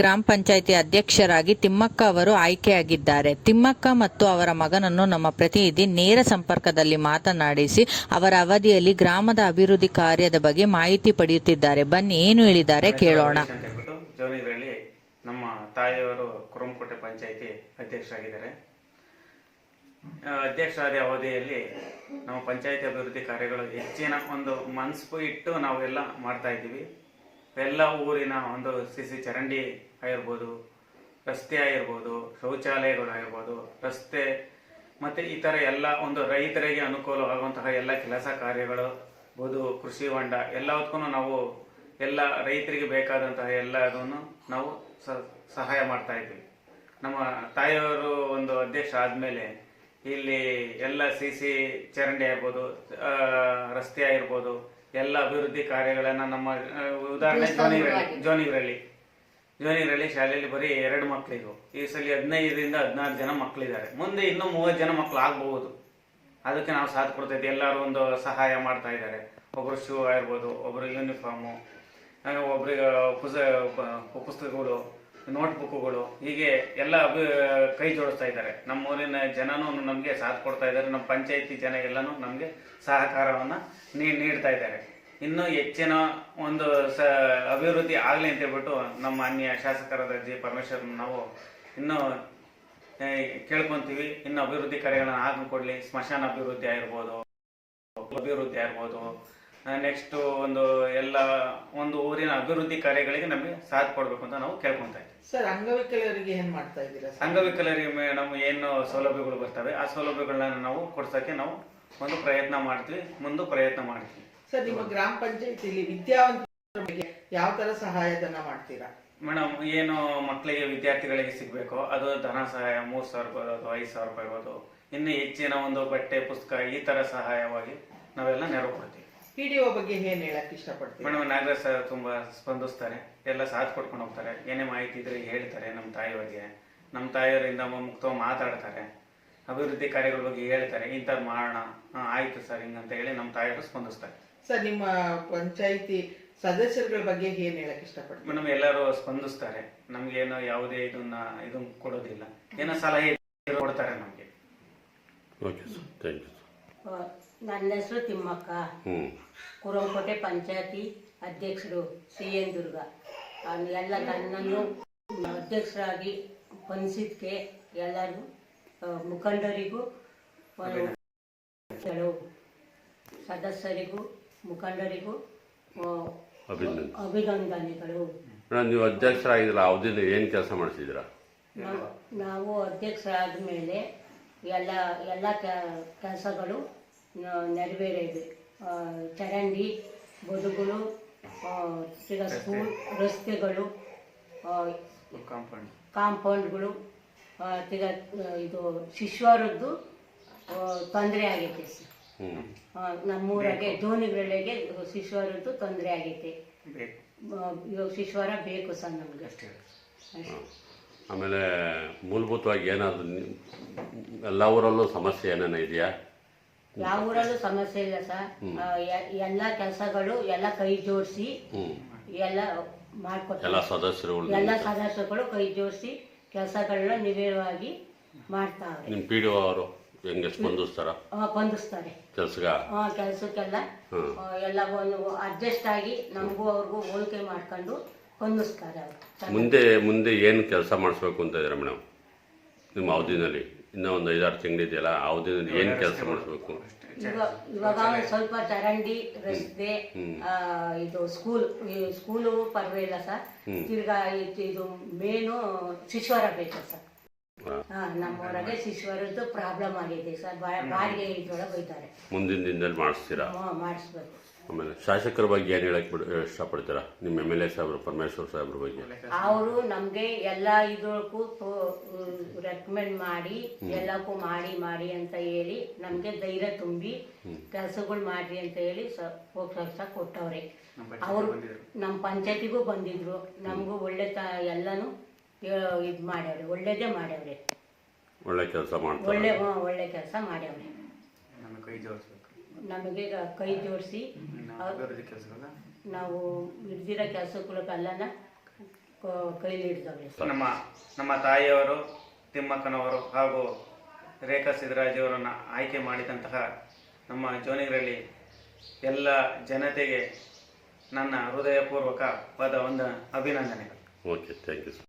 ಗ್ರಾಮ ಪಂಚಾಯಿತಿ ಅಧ್ಯಕ್ಷರಾಗಿ ತಿಮ್ಮಕ್ಕ ಅವರು ಆಯ್ಕೆಯಾಗಿದ್ದಾರೆ. ತಿಮ್ಮಕ್ಕ ಮತ್ತು ಅವರ ಮಗನನ್ನು ನಮ್ಮ ಪ್ರತಿನಿಧಿ ನೇರ ಸಂಪರ್ಕದಲ್ಲಿ ಮಾತನಾಡಿಸಿ, ಅವರ ಅವಧಿಯಲ್ಲಿ ಗ್ರಾಮದ ಅಭಿವೃದ್ಧಿ ಕಾರ್ಯದ ಬಗ್ಗೆ ಮಾಹಿತಿ ಪಡೆಯುತ್ತಿದ್ದಾರೆ. ಬನ್ನಿ, ಏನು ಹೇಳಿದ್ದಾರೆ ಕೇಳೋಣ. ನಮ್ಮ ತಾಯಿಯವರು ಕುರುಮಕೋಟೆ ಪಂಚಾಯಿತಿ ಅಧ್ಯಕ್ಷರಾಗಿದ್ದಾರೆ. ಅಧ್ಯಕ್ಷರಾದ ಅವಧಿಯಲ್ಲಿ ನಮ್ಮ ಪಂಚಾಯಿತಿ ಅಭಿವೃದ್ಧಿ ಕಾರ್ಯಗಳು ಹೆಚ್ಚಿನ ಒಂದು ಮನಸ್ಸು ಇಟ್ಟು ನಾವೆಲ್ಲ ಮಾಡ್ತಾ ಇದ್ದೀವಿ. ಎಲ್ಲ ಊರಿನ ಒಂದು ಸಿ ಸಿ ಚರಂಡಿ ಆಗಿರ್ಬೋದು, ರಸ್ತೆ ಆಗಿರ್ಬೋದು ಶೌಚಾಲಯಗಳು ಆಗಿರ್ಬೋದು ರಸ್ತೆ ಮತ್ತು ಈ ಥರ ಎಲ್ಲ ಒಂದು ರೈತರಿಗೆ ಅನುಕೂಲವಾಗುವಂತಹ ಎಲ್ಲ ಕೆಲಸ ಕಾರ್ಯಗಳು, ಬೋದು ಕೃಷಿ ಹೊಂಡ ಎಲ್ಲದಕ್ಕೂ ನಾವು ಎಲ್ಲ ರೈತರಿಗೆ ಬೇಕಾದಂತಹ ಎಲ್ಲದನ್ನು ನಾವು ಸಹಾಯ ಮಾಡ್ತಾ ಇದ್ವಿ ನಮ್ಮ ತಾಯಿಯವರು ಒಂದು ಅಧ್ಯಕ್ಷ ಆದಮೇಲೆ ಇಲ್ಲಿ ಎಲ್ಲ ಸಿ ಸಿ ಚರಂಡಿ ಆಗ್ಬೋದು ರಸ್ತೆ ಆಗಿರ್ಬೋದು ಎಲ್ಲ ಅಭಿವೃದ್ಧಿ ಕಾರ್ಯಗಳನ್ನ ನಮ್ಮ ಉದಾಹರಣೆ ಜೋನಿಗ್ರಳ್ಳಿ ಜೋನಿಗ್ರಳ್ಳಿ ಜೋನಿಗ್ರಳ್ಳಿ ಶಾಲೆಯಲ್ಲಿ ಬರೀ ಎರಡು ಮಕ್ಕಳಿದ್ವು ಈ ಸಲ ಹದಿನೈದರಿಂದ ಹದಿನಾರು ಜನ ಮಕ್ಕಳಿದ್ದಾರೆ ಮುಂದೆ ಇನ್ನೂ ಮೂವತ್ತು ಜನ ಮಕ್ಕಳು ಆಗ್ಬಹುದು. ಅದಕ್ಕೆ ನಾವು ಸಾಥ್ ಕೊಡ್ತಾ ಇದ್ದೀವಿ ಎಲ್ಲರೂ ಒಂದು ಸಹಾಯ ಮಾಡ್ತಾ ಇದ್ದಾರೆ. ಒಬ್ರು ಶೂ ಆಗಿರ್ಬೋದು ಒಬ್ರು ಯೂನಿಫಾರ್ಮು ಒಬ್ರಿಗೆ ಪುಸ ಪುಸ್ತಕಗಳು. ನೋಟ್ಬುಕ್ಗಳು ಹೀಗೆ ಎಲ್ಲ ಕೈ ಜೋಡಿಸ್ತಾ ಇದ್ದಾರೆ. ನಮ್ಮ ಊರಿನ ಜನನೂ ನಮಗೆ ಸಾಥ್ ಕೊಡ್ತಾ ಇದ್ದಾರೆ. ನಮ್ಮ ಪಂಚಾಯಿತಿ ಜನ ಎಲ್ಲನೂ ನಮಗೆ ಸಹಕಾರವನ್ನು ನೀ- ನೀಡ್ತಾ ಇದ್ದಾರೆ. ಇನ್ನೂ ಹೆಚ್ಚಿನ ಒಂದು ಸ, ಅಭಿವೃದ್ಧಿ ಆಗಲಿ ಅಂತ ಹೇಳ್ಬಿಟ್ಟು ನಮ್ಮ ಅನ್ಯ ಶಾಸಕರಾದ ಜಿ. ಪರಮೇಶ್ವರ್ ನಾವು ಇನ್ನೂ ಕೇಳ್ಕೊಂತೀವಿ. ಇನ್ನು ಅಭಿವೃದ್ಧಿ ಕಾರ್ಯಗಳನ್ನು ಹಾಕಿಕೊಡ್ಲಿ ಸ್ಮಶಾನ ಅಭಿವೃದ್ಧಿ ಆಗಿರ್ಬೋದು ಅಭಿವೃದ್ಧಿ ಆಗಿರ್ಬೋದು ನೆಕ್ಸ್ಟ್ ಒಂದು ಎಲ್ಲ ಒಂದು ಊರಿನ ಅಭಿವೃದ್ಧಿ ಕಾರ್ಯಗಳಿಗೆ ನಮಗೆ ಸಾಥ್ ಕೊಡಬೇಕು ಅಂತ ನಾವು ಕೇಳ್ಕೊಂತಾ ಇದ್ದೀವಿ. ಸರ್ ಅಂಗವಿಕಲರಿಗೆ ಏನ್ ಮಾಡ್ತಾ ಇದ್ದೀರಾ ಸರ್? ಅಂಗವಿಕಲರಿಗೆ ಮೇಡಮ್ ಏನು ಸೌಲಭ್ಯಗಳು ಬರ್ತವೆ ಆ ಸೌಲಭ್ಯಗಳನ್ನ ನಾವು ಕೊಡ್ಸೋಕ್ಕೆ ನಾವು ಒಂದು ಪ್ರಯತ್ನ ಮಾಡ್ತೀವಿ ಮುಂದೆ ಪ್ರಯತ್ನ ಮಾಡ್ತೀವಿ. ಸರ್ ನಿಮ್ಮ ಗ್ರಾಮ ಪಂಚಾಯತಿಲಿ ವಿದ್ಯಾವಂತರ ಬಗ್ಗೆ ಯಾವ ತರ ಸಹಾಯಧನ ಮಾಡ್ತೀರಾ? ಮೇಡಮ್ ಏನು ಮಕ್ಕಳಿಗೆ ವಿದ್ಯಾರ್ಥಿಗಳಿಗೆ ಸಿಗಬೇಕು ಅದು ಧನ ಸಹಾಯ ಮೂರು ಸಾವಿರ ರೂಪಾಯಿ ಇರ್ಬೋದು ಐದು ಸಾವಿರ ರೂಪಾಯಿ ಇರ್ಬೋದು ಇನ್ನು ಹೆಚ್ಚಿನ ಒಂದು ಬಟ್ಟೆ ಪುಸ್ತಕ ಈ ಥರ ಸಹಾಯವಾಗಿ ನಾವೆಲ್ಲ ನೆರವು ಕೊಡ್ತೀವಿ. ಪಿ ಡಿ ಒ ಬಗ್ಗೆ ಏನ್ ಹೇಳಕ್ ಇಷ್ಟಪಡ್ತೀವಿ ಮೇಡಮ್ ನಾಗರಾಜ್ ಸರ್ ತುಂಬಾ ಸ್ಪಂದಿಸ್ತಾರೆ. ಎಲ್ಲ ಸಾಥ್ ಕೊಟ್ಕೊಂಡು ಹೋಗ್ತಾರೆ. ಏನೇ ಮಾಹಿತಿ ಇದ್ರೆ ಹೇಳ್ತಾರೆ ನಮ್ಮ ತಾಯಿ ಬಗ್ಗೆ ನಮ್ಮ ತಾಯಿಯವರಿಂದ ಮುಕ್ತವಾಗಿ ಮಾತಾಡ್ತಾರೆ. ಅಭಿವೃದ್ಧಿ ಕಾರ್ಯಗಳ ಬಗ್ಗೆ ಹೇಳ್ತಾರೆ. ಇಂಥದ್ದು ಮಾಡೋಣ. ಹಾ, ಆಯ್ತು ಸರ್ ಹಿಂಗಂತ ಹೇಳಿ ನಮ್ಮ ತಾಯಿಯವರು ಸ್ಪಂದಿಸ್ತಾರೆ. ಸರ್ ನಿಮ್ಮ ಪಂಚಾಯಿತಿ ಸದಸ್ಯರುಗಳ ಬಗ್ಗೆ ಏನ್ ಹೇಳಕ್ ಇಷ್ಟಪಡ್ತೀವಿ ಮೇಡಮ್ ಎಲ್ಲರೂ ಸ್ಪಂದಿಸ್ತಾರೆ. ನಮ್ಗೇನು ಯಾವುದೇ ಇದನ್ನ ಇದನ್ನ ಕೊಡೋದಿಲ್ಲ. ಏನೋ ಸಲಹೆ ಕೊಡ್ತಾರೆ ನಮಗೆ. ಓಕೆ ಸರ್ ಥ್ಯಾಂಕ್ ಯು ನನ್ನ ಹೆಸರು ತಿಮ್ಮಕ್ಕ. ಕುರಂಕೋಟೆ ಪಂಚಾಯತಿ ಅಧ್ಯಕ್ಷರು ಸಿ ಎನ್ ದುರ್ಗ. ಎಲ್ಲ ನನ್ನನ್ನು ಅಧ್ಯಕ್ಷರಾಗಿ ಬಂದಿದ್ದಕ್ಕೆ ಎಲ್ಲರಿಗೂ ಆ, ಮುಖಂಡರಿಗೂ ಕೆಲವು ಸದಸ್ಯರಿಗೂ ಮುಖಂಡರಿಗೂ ಅಭಿನಂದನೆಗಳು. ನೀವು ಅಧ್ಯಕ್ಷರಾಗಿದ್ರಲ್ಲ ಅವಧಿನ ಏನು ಕೆಲಸ ಮಾಡಿಸಿದ್ರ ನಾವು ನಾವು ಅಧ್ಯಕ್ಷರಾದ ಮೇಲೆ ಎಲ್ಲ ಎಲ್ಲ ಕೆಲಸಗಳು ನೆರವೇರಿದೆ. ಚರಂಡಿ ಬದುಗಳು ತಿರ್ಗಾ ಸ್ಕೂಲ್ ರಸ್ತೆಗಳು ಕಾಂಪೌಂಡ್. ಕಾಂಪೌಂಡ್ಗಳು ತಿರ್ಗಾ ಇದು ಶಿಶುವರದ್ದು ತೊಂದರೆ ಆಗೈತೆ. ಸರ್ ನಮ್ಮೂರಾಗೆ ಜೋನಿಗಳೆಗೆ ಶಿಶ್ವಾರದ್ದು ತೊಂದರೆ ಆಗೈತೆ. ಇವಾಗ ಶಿಶುವರ ಬೇಕು ಸರ್ ನಮ್ಗೆ. ಅಷ್ಟೇ. ಅಷ್ಟೇ. ಆಮೇಲೆ ಮೂಲಭೂತವಾಗಿ ಏನಾದರೂ ಎಲ್ಲ ಊರಲ್ಲೂ ಸಮಸ್ಯೆ ಏನೇನ ಇದೆಯಾ? ಯಾವ ಊರಲ್ಲೂ ಸಮಸ್ಯೆ ಇಲ್ಲ ಸರ್. ಆ, ಎ- ಎಲ್ಲ ಕೆಲಸಗಳು ಎಲ್ಲ ಕೈ ಜೋಡಿಸಿ ಹ್ಞೂ ಎಲ್ಲ ಮಾಡ್ಕೊಡ್ತಾರೆ ಎಲ್ಲ ಸದಸ್ಯರುಗಳು ಎಲ್ಲ ಸದಸ್ಯಗಳು ಕೈ ಜೋಡಿಸಿ ಕೆಲಸಗಳನ್ನ ನಿವೇಳವಾಗಿ ಮಾಡ್ತಾರೆ. ನಿಮ್ಮ ಪಿ ಡಿ ಒ ಅವರು ಹೆಂಗೆ ಸ್ಪಂದಿಸ್ತಾರ ಬಂಧಿಸ್ತಾರೆ ಕೆಲ್ಸಗ? ಕೆಲ್ಸಕ್ಕೆಲ್ಲ ಹ್ಮ್. ಎಲ್ಲ ಒಂದು ಅಡ್ಜಸ್ಟ್ ಆಗಿ ನಮಗೂ ಅವ್ರಿಗೂ ಹೋಲಿಕೆ ಮಾಡ್ಕೊಂಡು ಹೊಂದಿಸ್ತಾರೆ ಅವರು ಮುಂದೆ ಮುಂದೆ ಏನು ಕೆಲಸ ಮಾಡಿಸ್ಬೇಕು ಅಂತ ಇದ್ದೀರಾ ಮೇಡಮ್? ನಿಮ್ಮ ಅವಧಿನಲ್ಲಿ. ಇನ್ನೂ ಒಂದು ಐದಾರು ತಿಂಗಳಿದೆಯಲ್ಲ ಆ ಅವಧಿನಲ್ಲಿ ಏನು ಕೆಲಸ ಮಾಡಿಸ್ಬೇಕು? ಇವಾಗ ಸ್ವಲ್ಪ ಚರಂಡಿ ರಸ್ತೆ ಆ, ಇದು ಸ್ಕೂಲ್ ಈ ಸ್ಕೂಲು ಪರವಾಗಿಲ್ಲ ಸರ್. ತಿರ್ಗಾ ಇದು- ಇದು ಮೇನು ಶಿಶ್ವರ ಬೇಕು ಸರ್. ಹಾ. ನಮ್ಮೂರಾಗೆ ಶಿಶ್ವರದ್ದು ಪ್ರಾಬ್ಲಮ್ ಆಗಿದೆ ಸರ್. ಬಾ- ಬಾಡಿಗೆ ಇದ್ರೊಳಗೆ ಹೋಯ್ತಾರೆ. ಮುಂದಿನ ದಿನದಲ್ಲಿ ಮಾಡಿಸ್ತೀರಾ? ಮಾಡಿಸ್ಬೇಕು. ಆಮೇಲೆ ಶಾಸಕರ ಬಗ್ಗೆ ಏನು ಹೇಳಕ್ ಬಿಡ್ ಇಷ್ಟಪಡ್ತೀರಾ? ನಿಮ್ಮ ಎಂ ಎಲ್ ಎ ಸಾಹೇಬ್ರು ಪರಮೇಶ್ವರ್ ಸಾಹೇಬ್ರ ಬಗ್ಗೆ. ಅವರು ನಮ್ಗೆ ಎಲ್ಲ ಇದ್ರಕ್ಕೂ ರೆಕಮೆಂಡ್ ಮಾಡಿ ಎಲ್ಲಕ್ಕೂ ಮಾಡಿ ಮಾಡಿ ಅಂತ ಹೇಳಿ ನಮ್ಗೆ ಧೈರ್ಯ ತುಂಬಿ ಕೆಲಸಗಳು ಮಾಡ್ರಿ ಅಂತ ಹೇಳಿ ಕೆಲಸ ಕೊಟ್ಟವ್ರೆ. ಅವರು ನಮ್ಮ ಪಂಚಾಯತಿಗೂ ಬಂದಿದ್ರು. ನಮಗೂ ಒಳ್ಳೆ ತ ಎಲ್ಲನೂ ಇದು ಮಾಡ್ಯವ್ರೆ ಒಳ್ಳೇದೇ ಮಾಡ್ಯಾವ್ರಿ. ಒಳ್ಳೆ ಕೆಲಸ ಮಾಡ್ತಾರೆ. ಒಳ್ಳೆ ಒಳ್ಳೆ ಕೆಲಸ ಮಾಡ್ಯಾವ್ರಿ. ನಮ್ಮ ಕೈ ಜೋಡಿಸ್ಬೇಕು ನಮಗೆ ಕೈ ಜೋಡಿಸಿ. ನಾವು ಇದ್ದಿರೋ ಕೆಲಸಗಳನ್ನ ನಾವು ಹಿಡ್ದಿರೋ ಕೆಲಸಗಳಿಗೆಲ್ಲನ ಕೈಲಿ ಹಿಡ್ದವ್ರೆ. ನಮ್ಮ ನಮ್ಮ ತಾಯಿಯವರು ತಿಮ್ಮಕ್ಕನವರು ಹಾಗೂ ರೇಖಾ ಸಿದ್ದರಾಜವರನ್ನ ಆಯ್ಕೆ ಮಾಡಿದಂತಹ ನಮ್ಮ ಜೋನಿಗರಲ್ಲಿ ಎಲ್ಲ ಜನತೆಗೆ ನನ್ನ ಹೃದಯಪೂರ್ವಕ ಪದ ಒಂದು ಅಭಿನಂದನೆಗಳು. Okay thank you sir